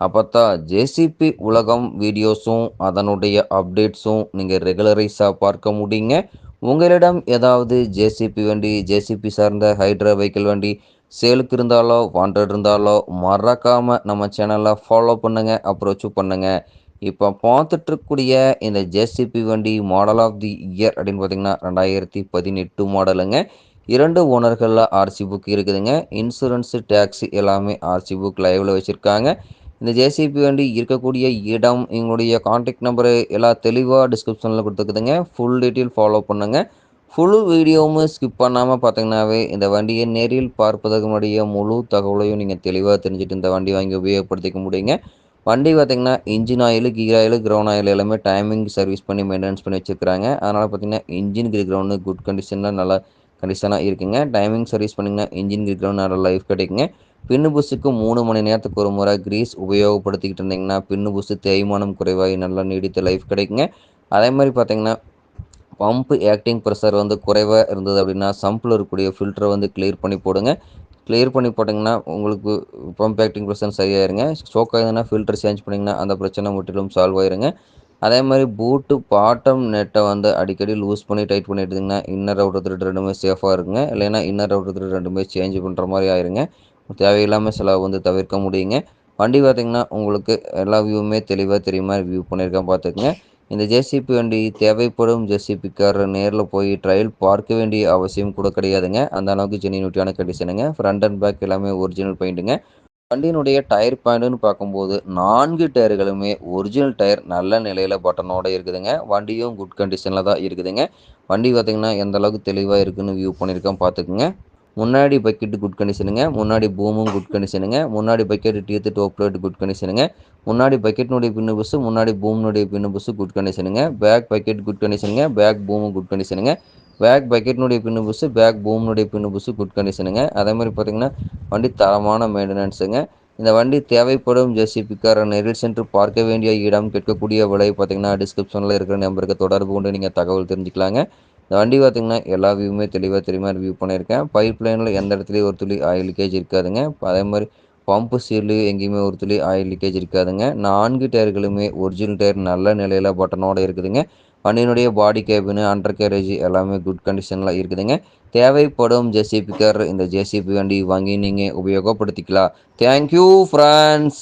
அப்போ ஜேசிபி உலகம் வீடியோஸும் அதனுடைய அப்டேட்ஸும் நீங்கள் ரெகுலரைஸாக பார்க்க முடியுங்க. உங்களிடம் ஏதாவது ஜேசிபி வண்டி ஜேசிபி சார்ந்த ஹைட்ரா வெஹிக்கிள் வண்டி சேலுக்கு இருந்தாலோ வாண்டட் இருந்தாலோ மறக்காமல் நம்ம சேனலை ஃபாலோ பண்ணுங்கள் அப்ரோச்சும் பண்ணுங்கள் இப்போ பார்த்துட்ருக்கக்கூடிய இந்த ஜேசிபி வண்டி மாடல் ஆஃப் தி இயர் அப்படின்னு பார்த்தீங்கன்னா ரெண்டாயிரத்தி பதினெட்டு மாடலுங்க இரண்டு ஓனர்களில் ஆர்சி புக் இருக்குதுங்க. இன்சூரன்ஸு டேக்ஸி எல்லாமே ஆர்சி புக் லைவில் வச்சுருக்காங்க. இந்த ஜேசிபி வண்டி இருக்கக்கூடிய இடம் எங்களுடைய காண்டாக்ட் நம்பரு எல்லாம் தெளிவாக டிஸ்கிரிப்ஷனில் கொடுத்துக்குதுங்க. ஃபுல் டீட்டெயில் ஃபாலோ பண்ணுங்கள் ஃபுல் வீடியோவும் ஸ்கிப் பண்ணாமல் பார்த்தீங்கன்னாவே இந்த வண்டியை நேரில் பார்ப்பதற்கு முன்னாடியே முழு தகவலையும் நீங்கள் தெளிவாக தெரிஞ்சுட்டு இந்த வண்டி வாங்கி உபயோகப்படுத்திக்க முடியுங்க. வண்டி பார்த்திங்கன்னா engine oil gear oil ground oil எல்லாமே டைமிங் சர்வீஸ் பண்ணி மெயின்டெனன்ஸ் பண்ணி வச்சுருக்காங்க அதனால் பார்த்திங்கன்னா இன்ஜின் கிரி கிரவுண்டு குட் கண்டிஷனில் நல்லா கண்டிஷனாக இருக்குங்க. டைமிங் சர்வீஸ் பண்ணிங்கன்னா இன்ஜின் கிரி நல்ல லைஃப் கிடைக்குங்க. பின்னு புஷுக்கு மூணு மணி நேரத்துக்கு ஒரு முறை கிரீஸ் உபயோகப்படுத்திக்கிட்டு இருந்தீங்கன்னா பின்னு புஷு தேய்மானம் குறைவாகி நல்லா நீடித்த லைஃப் கிடைக்குங்க. அதே மாதிரி பார்த்தீங்கன்னா பம்ப் ஆக்டிங் ப்ரெஷர் வந்து குறைவாக இருந்தது அப்படின்னா சம்பில் இருக்கக்கூடிய ஃபில்டரை வந்து கிளியர் பண்ணி போடுங்க. கிளியர் பண்ணி போட்டிங்கன்னா உங்களுக்கு பம்ப் ஆக்டிங் ப்ரெஷர் சரியாயிருங்க. ஸ்டோக் ஆகுதுன்னா ஃபில்டர் சேஞ்ச் பண்ணிங்கன்னா அந்த பிரச்சனை முற்றிலும் சால்வ் ஆயிருங்க. அதே மாதிரி பூட்டு பாட்டம் நெட்டை வந்து அடிக்கடி லூஸ் பண்ணி டைட் பண்ணிட்டுங்கன்னா இன்னர் அவுட்டர் த்ரெட் ரெண்டுமே சேஃபாக இருக்குங்க. இல்லைன்னா இன்னர் அவுட்டர் த்ரெட் ரெண்டுமே சேஞ்ச் பண்ணுற மாதிரி ஆயிருங்க. தேவையில்லாமல் செலவு வந்து தவிர்க்க முடியுங்க. வண்டி பார்த்திங்கன்னா உங்களுக்கு எல்லா வியூவுமே தெளிவாக தெரியுமா வியூ பண்ணியிருக்கேன் பார்த்துக்குங்க இந்த ஜேசிபி வண்டி தேவைப்படும் ஜேசிபிக்கார் நேரில் போய் ட்ரையல் பார்க்க வேண்டிய அவசியம் கூட கிடையாதுங்க. அந்த அளவுக்கு ஜெனியூட்டியான கண்டிஷனுங்க ஃப்ரண்ட் அண்ட் பேக் எல்லாமே ஒரிஜினல் பெயிண்ட்டுங்க வண்டியினுடைய டயர் பாயிண்ட்னு பார்க்கும்போது நான்கு டயர்களுமே ஒரிஜினல் டயர் நல்ல நிலையில் பட்டனோடு இருக்குதுங்க. வண்டியும் குட் கண்டிஷனில் தான் இருக்குதுங்க. வண்டி பார்த்திங்கன்னா எந்த அளவுக்கு தெளிவாக இருக்குதுன்னு வியூ பண்ணியிருக்கேன் பார்த்துக்குங்க. முன்னாடி பக்கெட்டு குட் கண்டிஷனுங்க முன்னாடி பூமும் குட் கண்டிஷனுங்க முன்னாடி bucket teeth top light good கண்டிஷனுங்க முன்னாடி பக்கெட்டினுடைய பின்னு புஸ்ஸு முன்னாடி பூமினுடைய பின்னு புஸ்ஸு குட் கண்டிஷனுங்க பேக் பக்கெட் குட் கண்டிஷனுங்க பேக் பூமும் குட் கண்டிஷனுங்க பேக் பக்கெட்னுடைய பின்னு புஷு பேக் பூம்னுடைய பின்னு புஷு குட் கண்டிஷனுங்க. அதே மாதிரி பார்த்திங்கன்னா வண்டி தரமான மெயின்டெனன்ஸுங்க இந்த வண்டி தேவைப்படும் ஜெசிபிக்கார நெரில் சென்று பார்க்க வேண்டிய இடம் கேட்கக்கூடிய விலை பார்த்திங்கன்னா டிஸ்கிரிப்ஷனில் இருக்கிற நம்பருக்கு தொடர்பு கொண்டு நீங்கள் தகவல் தெரிஞ்சுக்கலாங்க. இந்த வண்டி பார்த்திங்கன்னா எல்லா வியூவுமே தெளிவாக தெளிவாக ரிவ்யூ பண்ணியிருக்கேன். பைப் லைனில் எந்த இடத்துலையும் ஒரு துளி ஆயில் லீக்கேஜ் இருக்காதுங்க. அதே மாதிரி பம்பு சீர்லேயும் எங்கேயுமே ஒரு துளி ஆயில் லீக்கேஜ் இருக்காதுங்க. நான்கு டயர்களுமே ஒரிஜினல் டயர் நல்ல நிலையில் பட்டனோடு இருக்குதுங்க. வண்டியினுடைய பாடி கேபின் அண்டர் கேரேஜ் எல்லாமே குட் கண்டிஷனில் இருக்குதுங்க. தேவைப்படும் ஜேசிபி கார் இந்த ஜேசிபி வண்டி வாங்கி நீங்கள் உபயோகப்படுத்திக்கலாம். Thank you friends